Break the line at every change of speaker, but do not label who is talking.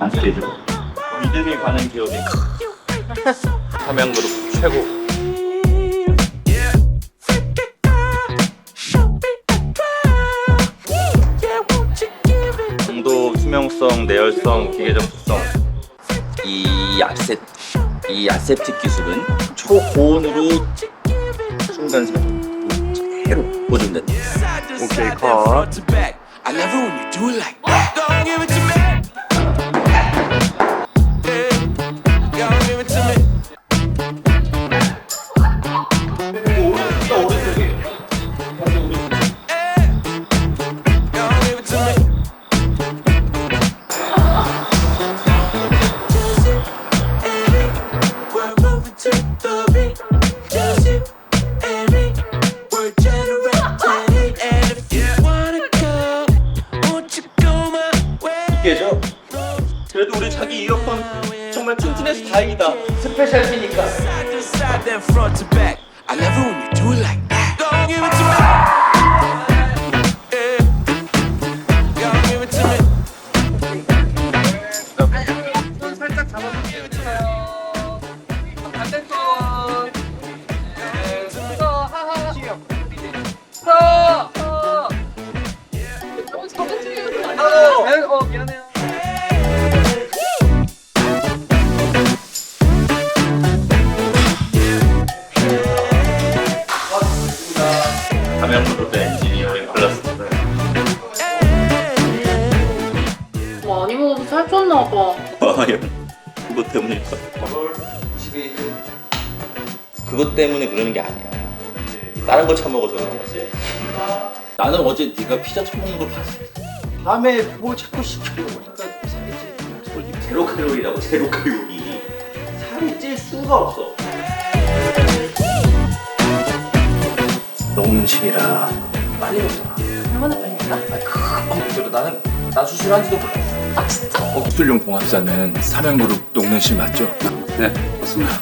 안 되죠. 믿음이 가는 기업이 삼양그룹 최고. 정도 수명성, 내열성, 기계적 특성.
이 아셉 이 아셉틱 기술은 초고온으로 순간 그대로 보존된다.
오케이 컷.
I love it when you do it like that. Don't give it to me. We're generating heat. And if you wanna go, won't you go my way?
깨죠? 그래도 우리 자기 이어폰 정말 튼튼해서 다행이다. 스페셜티니까.
Side to side, then front to back. I love it when you
많이 먹어서 살쪘나 봐.
과연 그것 때문일까?
그것 때문에 그러는 게 아니야. 다른 거 처먹어서 그런 거지. 나는 어제 네가 피자 처먹는 걸 봤어. 밤에 뭘 자꾸 시키려고 하니까 살겠지. 저걸 제로 칼로리라고 제로 칼로리. 살이 찔 수가 없어.
녹는 심이라
빨리 먹잖아.
얼마나 빨리까?
금방 먹더라. 나는 난 수술한지도 몰랐어.
아 진짜?
수술용 봉합사는 삼양그룹 녹는실 맞죠?
네 맞습니다.